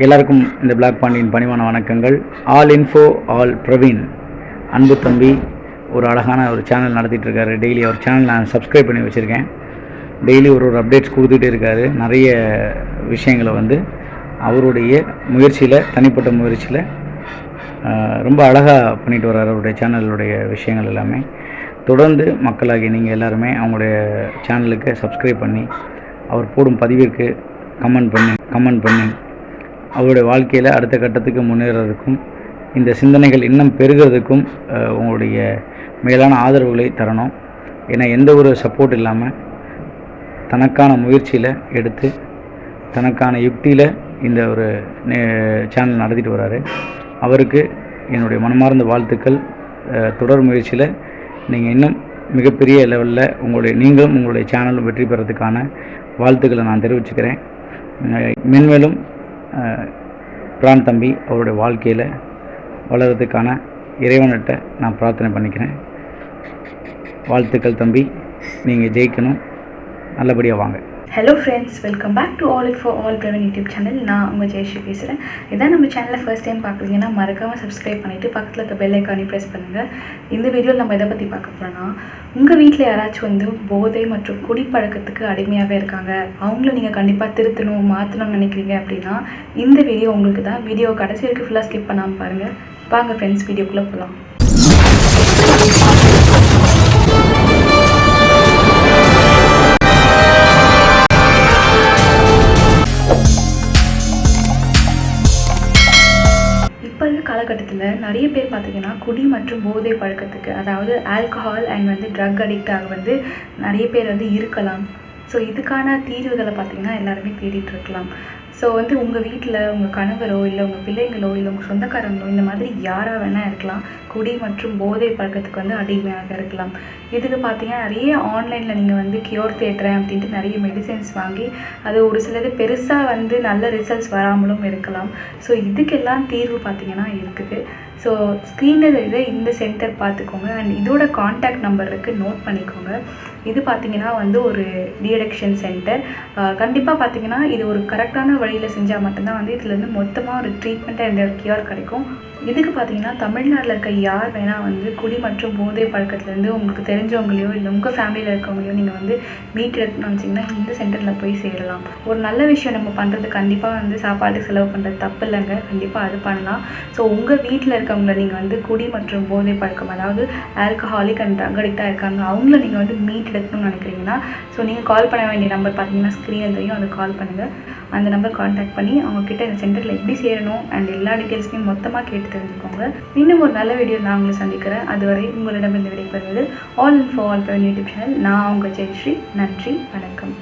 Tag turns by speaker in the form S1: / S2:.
S1: எல்லாருக்கும் இந்த பிளாக் பாண்டியின் பணிவான வணக்கங்கள். ஆல் இன்ஃபோ ஆல் பிரவீன் அன்பு தம்பி ஒரு அழகான ஒரு சேனல் நடத்திட்டு இருக்காரு டெய்லி அவர் சேனல் நான் சப்ஸ்கிரைப் பண்ணி வச்சுருக்கேன். டெய்லி ஒரு ஒரு அப்டேட்ஸ் கொடுத்துட்டே இருக்காரு. நிறைய விஷயங்களை வந்து அவருடைய முயற்சியில் தனிப்பட்ட முயற்சியில் ரொம்ப அழகாக பண்ணிட்டு வர்றாரு அவருடைய சேனலுடைய விஷயங்கள் எல்லாமே. தொடர்ந்து மக்களாகி நீங்கள் எல்லாருமே அவங்களுடைய சேனலுக்கு சப்ஸ்கிரைப் பண்ணி அவர் போடும் பதிவிற்கு கமெண்ட் பண்ணி கமெண்ட் பண்ணி அவருடைய வாழ்க்கையில் அடுத்த கட்டத்துக்கு முன்னேறதுக்கும் இந்த சிந்தனைகள் இன்னும் பெருகிறதுக்கும் உங்களுடைய மேலான ஆதரவுகளை தரணும். ஏன்னா எந்த ஒரு சப்போர்ட் இல்லாமல் தனக்கான முயற்சியில் எடுத்து தனக்கான யுக்தியில் இந்த ஒரு சேனல் நடத்திட்டு வராரு. அவருக்கு என்னுடைய மனமார்ந்த வாழ்த்துக்கள். தொடர் முயற்சியில் நீங்கள் இன்னும் மிகப்பெரிய லெவலில் உங்களுடைய நீங்களும் உங்களுடைய சேனலும் வெற்றி பெறதுக்கான வாழ்த்துக்களை நான் தெரிவிச்சுக்கிறேன். மென்மேலும் பிரான் தம்பி அவருடைய வாழ்க்கையில் வளர்கிறதுக்கான இறைவன்கிட்ட நான் பிரார்த்தனை பண்ணிக்கிறேன். வாழ்த்துக்கள் தம்பி. நீங்கள் ஜெயிக்கணும். நல்லபடியாக வாங்க.
S2: Hello friends welcome back to all in for all பிரவன் YouTube channel நான் உங்கள் ஜெயஸ்ரீ பேசுகிறேன் இதான் நம்ம சேனலில் ஃபர்ஸ்ட் டைம் பார்க்குறீங்கன்னா மறக்காமல் சப்ஸ்கிரைப் பண்ணிவிட்டு பக்கத்தில் இருக்க பெல் ஐக்கானி ப்ரெஸ் பண்ணுங்கள் இந்த வீடியோவில் நம்ம எதை பற்றி பார்க்க போகிறோன்னா உங்கள் வீட்டில் யாராச்சும் வந்து போதை மற்றும் குடிப்பழக்கத்துக்கு அடிமையாகவே இருக்காங்க. அவங்கள நீங்கள் கண்டிப்பாக திருத்தணும் மாற்றணும்னு நினைக்கிறீங்க அப்படின்னா இந்த வீடியோ உங்களுக்கு தான். வீடியோ கடைசி வரைக்கும் ஃபுல்லாக ஸ்கிப் பண்ணாமல் பாருங்கள் வாங்க ஃப்ரெண்ட்ஸ் வீடியோக்குள்ளே போகலாம் இப்போ இருக்க காலகட்டத்தில் நிறைய பேர் பார்த்தீங்கன்னா குடி மற்றும் போதை பழக்கத்துக்கு அதாவது ஆல்கஹால் அண்ட் வந்து ட்ரக் அடிக்டாக வந்து நிறைய பேர் வந்து இருக்கலாம். ஸோ இதுக்கான தீர்வுகளை பார்த்தீங்கன்னா எல்லாருமே தேடிட்டு இருக்கலாம். ஸோ வந்து உங்கள் வீட்டில் உங்கள் கணவரோ இல்லை உங்கள் பிள்ளைங்களோ இல்லை உங்கள் சொந்தக்காரங்களோ இந்த மாதிரி யாராக வேணால் இருக்கலாம். குடி மற்றும் போதை பழக்கத்துக்கு வந்து அடிமையாக இருக்கலாம். இதுக்கு பார்த்தீங்கன்னா நிறைய ஆன்லைனில் நீங்கள் வந்து கியூர் தேட்டுறேன் அப்படின்ட்டு நிறைய மெடிசன்ஸ் வாங்கி அது ஒரு சிலது பெருசாக வந்து நல்ல ரிசல்ட்ஸ் வராமலும் இருக்கலாம். ஸோ இதுக்கெல்லாம் தீர்வு பார்த்தீங்கன்னா இருக்குது. ஸோ ஸ்க்ரீனில் இதை இந்த சென்டர் பார்த்துக்கோங்க. அண்ட் இதோட காண்டாக்ட் நம்பர் இருக்குது நோட் பண்ணிக்கோங்க. இது பார்த்தீங்கன்னா வந்து ஒரு டிஅடிக்ஷன் சென்டர் கண்டிப்பாக பார்த்தீங்கன்னா இது ஒரு கரெக்டான வழியில் செஞ்சால் மட்டும்தான் வந்து இதுலருந்து மொத்தமாக ஒரு ட்ரீட்மெண்ட் அண்ட் கியூர் கிடைக்கும். இதுக்கு பார்த்தீங்கன்னா தமிழ்நாட்டில் இருக்க யார் வேணால் வந்து குடி மற்றும் போதை பழக்கத்துலேருந்து உங்களுக்கு தெரிஞ்சவங்களையோ இல்லை உங்கள் ஃபேமிலியில் இருக்கவங்களையோ நீங்கள் வந்து மீட் எடுக்கணும்னு வச்சிங்கன்னா இந்த சென்டரில் போய் சேரலாம். ஒரு நல்ல விஷயம் நம்ம பண்ணுறது கண்டிப்பாக வந்து சாப்பாட்டுக்கு செலவு பண்ணுறது தப்பு இல்லைங்க. கண்டிப்பாக அது பண்ணலாம். ஸோ உங்கள் வீட்டில் இருக்கவங்கள நீங்கள் வந்து குடி மற்றும் போதை பழக்கம் அதாவது ஆல்கஹாலிக் அண்ட் ட்ரக் அடிக்டாக இருக்காங்க அவங்கள நீங்கள் வந்து மீட் எடுக்கணும்னு நினைக்கிறீங்கன்னா ஸோ நீங்கள் கால் பண்ண வேண்டிய நம்பர் பார்த்தீங்கன்னா ஸ்க்ரீனில் தெரியும் அதை கால் பண்ணுங்கள் அந்த நம்பர் காண்டாக்ட் பண்ணி அவங்கக்கிட்ட இந்த சென்டரில் எப்படி சேரணும் அண்ட் எல்லா டீட்டெயில்ஸையும் மொத்தமாக கேட்டு தெரிஞ்சுக்கோங்க. இன்னும் ஒரு நல்ல வீடியோ நான் உங்களை சந்திக்கிறேன். அதுவரை உங்களிடம் இந்த விடைபெறுவது all in for all YouTube channel நான் உங்கள் ஜெயஸ்ரீ. நன்றி வணக்கம்.